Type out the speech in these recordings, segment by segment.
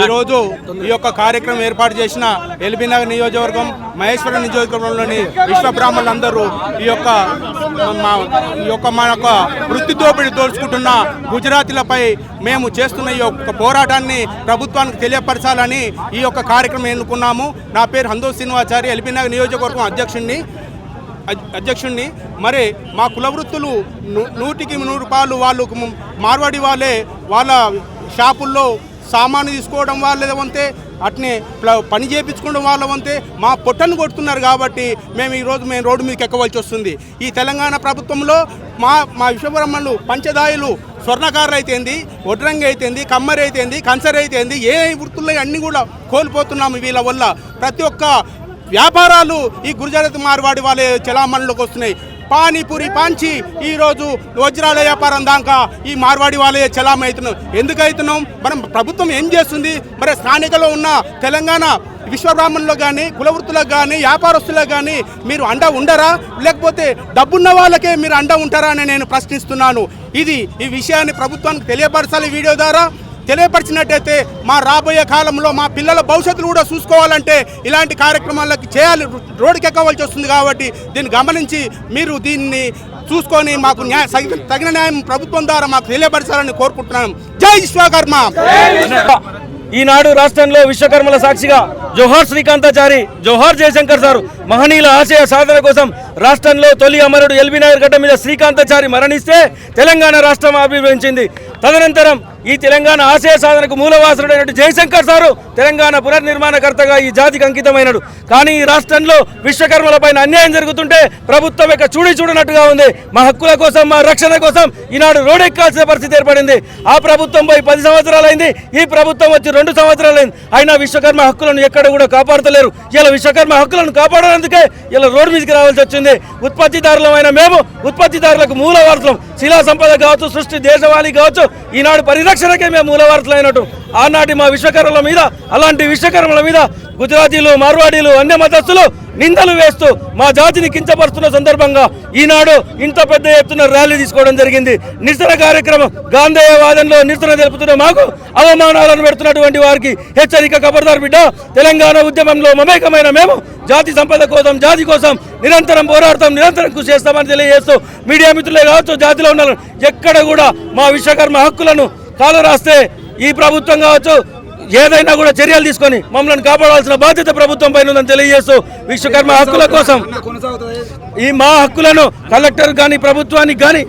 ఈరోజు ఈ యొక్క కార్యక్రమం ఏర్పాటు చేసిన ఎల్బీనగర్ నియోజకవర్గం మహేశ్వరం నియోజకవర్గంలోని విశ్వ బ్రాహ్మణులందరూ ఈ యొక్క మా ఈ యొక్క మన యొక్క వృత్తి దోపిడీ దోచుకుంటున్న గుజరాతీలపై మేము చేస్తున్న ఈ యొక్క పోరాటాన్ని ప్రభుత్వానికి తెలియపరచాలని ఈ యొక్క కార్యక్రమం ఎన్నుకున్నాము. నా పేరు హందో శ్రీనివాచారి ఎల్బీనగర్ నియోజకవర్గం అధ్యక్షుడిని అధ్యక్షుణ్ణి. అధ్యక్షుడిని మరి మా కుల వృత్తులు నూటికి నూరు రూపాయలు వాళ్ళు మార్వాడి వాళ్ళే వాళ్ళ షాపుల్లో సామాను తీసుకోవడం వాళ్ళే వంతే అట్నే పని చేయించుకోవడం వాళ్ళ వంతే మా పొట్టను కొడుతున్నారు కాబట్టి మేము ఈరోజు మేము రోడ్డు మీదకి ఎక్కవలసి వస్తుంది. ఈ తెలంగాణ ప్రభుత్వంలో మా మా విశ్వబ్రహ్మణులు పంచదాయులు స్వర్ణకారులు అయితేంది వడ్రంగి అయితేంది కమ్మరి అయితేంది కంచర్ అయితేంది ఏ వృత్తుల్లో అన్నీ కూడా కోల్పోతున్నాము వీళ్ళ వల్ల. ప్రతి ఒక్క వ్యాపారాలు ఈ గురుజాత మార్వాడి వాళ్ళ చలామణిలోకి వస్తున్నాయి. పానీపూరి పాంచి ఈరోజు వజ్రాల వ్యాపారం దాకా ఈ మార్వాడి వాళ్ళే చలామణి అవుతున్నాం. ఎందుకు అవుతున్నాం? మనం ప్రభుత్వం ఏం చేస్తుంది? మరి స్థానికలో ఉన్న తెలంగాణ విశ్వబ్రాహ్మణులకు కానీ కులవృత్తులకు కానీ వ్యాపారస్తులకు కానీ మీరు అండ ఉండరా? లేకపోతే డబ్బున్న వాళ్ళకే మీరు అండ ఉంటారా అని నేను ప్రశ్నిస్తున్నాను. ఇది ఈ విషయాన్ని ప్రభుత్వానికి తెలియపరచాలి వీడియో ద్వారా. తెలియపరిచినట్టయితే మా రాబోయే కాలంలో మా పిల్లల భవిష్యత్తును కూడా చూసుకోవాలంటే ఇలాంటి కార్యక్రమాలకి చేయాలి. రోడ్డుకి ఎక్కవలసి వస్తుంది కాబట్టి దీన్ని గమనించి మీరు దీన్ని చూసుకొని మాకు న్యాయ తగిన- తగిన న్యాయం ప్రభుత్వం ద్వారా మాకు తెలియపరచాలని కోరుకుంటున్నాం. జై విశ్వకర్మ! ఈనాడు రాష్ట్రంలో విశ్వకర్మల సాక్షిగా జోహార్ శ్రీకాంతాచారి జోహార్ జయశంకర్ సారు మహనీయుల ఆశయ సాధన కోసం రాష్ట్రంలో తొలి అమరుడు ఎల్బీ నగర్ గడ్డ మీద శ్రీకాంతాచారి మరణిస్తే తెలంగాణ రాష్ట్రం ఆవిర్భవించింది తదనంతరం ఈ తెలంగాణ ఆశయ సాధనకు మూలవాసుడైనటువంటి జయశంకర్ సారు తెలంగాణ పునర్నిర్మాణకర్తగా ఈ జాతికి అంకితమైనడు. కానీ ఈ రాష్ట్రంలో విశ్వకర్మలపైన అన్యాయం జరుగుతుంటే ప్రభుత్వం యొక్క చూడి చూడనట్టుగా ఉంది. మా హక్కుల కోసం మా రక్షణ కోసం ఈనాడు రోడెక్కాల్సిన పరిస్థితి ఏర్పడింది. ఆ ప్రభుత్వం పోయి పది సంవత్సరాలైంది. ఈ ప్రభుత్వం వచ్చి రెండు సంవత్సరాలైంది. అయినా విశ్వకర్మ హక్కులను ఎక్కడ కూడా కాపాడతలేరు. ఇలా విశ్వకర్మ హక్కులను కాపాడడానికి ఇలా రోడ్డు మీదకి రావాల్సి వచ్చింది. ఉత్పత్తిదారులమైన మేము ఉత్పత్తిదారులకు మూలవారసులం శిలా సంపద కావచ్చు సృష్టి దేశవాళి కావచ్చు ఈనాడు పరిరక్షణకే మేము మూలవారసులు అయినట్టు ఆనాటి మా విశ్వకర్మల మీద అలాంటి విశ్వకర్మల మీద గుజరాతీలు మార్వాడీలు అన్య మతస్థులు నిందలు వేస్తూ మా జాతిని కించపరుస్తున్న సందర్భంగా ఈనాడు ఇంత పెద్ద ఎత్తున ర్యాలీ తీసుకోవడం జరిగింది. నిరసన కార్యక్రమం గాంధేయవాదంలో నిరసన తెలుపుతున్న మాకు అవమానాలను పెడుతున్నటువంటి వారికి హెచ్చరిక ఖబర్దార్ బిడ్డ తెలంగాణ ఉద్యమంలో మమేకమైన మేము జాతి సంపద కోసం జాతి కోసం నిరంతరం పోరాడతాం నిరంతరం కృషి చేస్తామని తెలియజేస్తూ మీడియా మిత్రులే కావచ్చు జాతిలో ఉన్న ఎక్కడ కూడా మా విశ్వకర్మ హక్కులను కాలు రాస్తే ఈ ప్రభుత్వం కావచ్చు ఏదైనా కూడా చర్యలు తీసుకొని మమ్మల్ని కాపాడాల్సిన బాధ్యత ప్రభుత్వం పైన ఉందని తెలియజేస్తూ విశ్వకర్మ హక్కుల కోసం ఈ మా హక్కులను కలెక్టర్ కానీ ప్రభుత్వానికి కానీ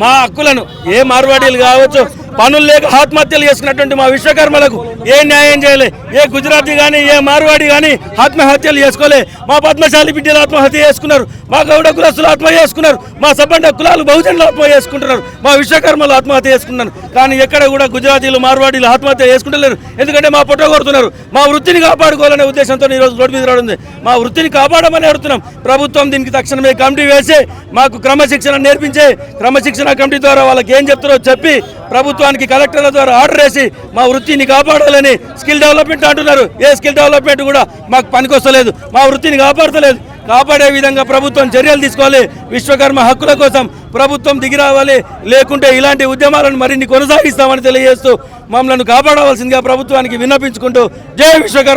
మా హక్కులను ఏ మార్వాడీలు కావచ్చు పనులు లేక ఆత్మహత్యలు చేసుకున్నటువంటి మా విశ్వకర్మలకు ఏ న్యాయం చేయలే? ఏ గుజరాతీ కానీ ఏ మార్వాడి కానీ ఆత్మహత్యలు చేసుకోలే. మా పద్మశాలి బిడ్డలు ఆత్మహత్య చేసుకున్నారు. మా గౌడ కులస్తులు ఆత్మహత్య చేసుకున్నారు. మా సబ్బండ కులాలు బహుజనులు ఆత్మహత్య చేసుకుంటున్నారు. మా విశ్వకర్మలు ఆత్మహత్య చేసుకున్నారు. కానీ ఎక్కడ కూడా గుజరాతీలు మార్వాడీలు ఆత్మహత్య చేసుకుంటలేరు. ఎందుకంటే మా పొట్ట కొడుతున్నారు. మా వృత్తిని కాపాడుకోవాలనే ఉద్దేశంతో ఈరోజు రోడ్డు మీద రావడం మా వృత్తిని కాపాడమని అడుగుతున్నాం. ప్రభుత్వం దీనికి తక్షణమే కమిటీ వేసి మాకు క్రమశిక్షణ నేర్పించే క్రమశిక్షణ కమిటీ ద్వారా వాళ్ళకి ఏం చెప్తారో చెప్పి ప్రభుత్వానికి కలెక్టర్ల ద్వారా ఆర్డర్ వేసి మా వృత్తిని కాపాడాలని స్కిల్ డెవలప్మెంట్ అంటున్నారు. ఏ స్కిల్ డెవలప్మెంట్ కూడా మాకు పనికొస్తలేదు. మా వృత్తిని కాపాడతలేదు. కాపాడే విధంగా ప్రభుత్వం చర్యలు తీసుకోవాలి. విశ్వకర్మ హక్కుల కోసం ప్రభుత్వం దిగిరావాలి లేకుంటే ఇలాంటి ఉద్యమాలను మరిన్ని కొనసాగిస్తామని తెలియజేస్తూ మమ్మల్ని కాపాడవలసిందిగా ప్రభుత్వానికి విన్నపించుకుంటూ జై విశ్వకర్మ.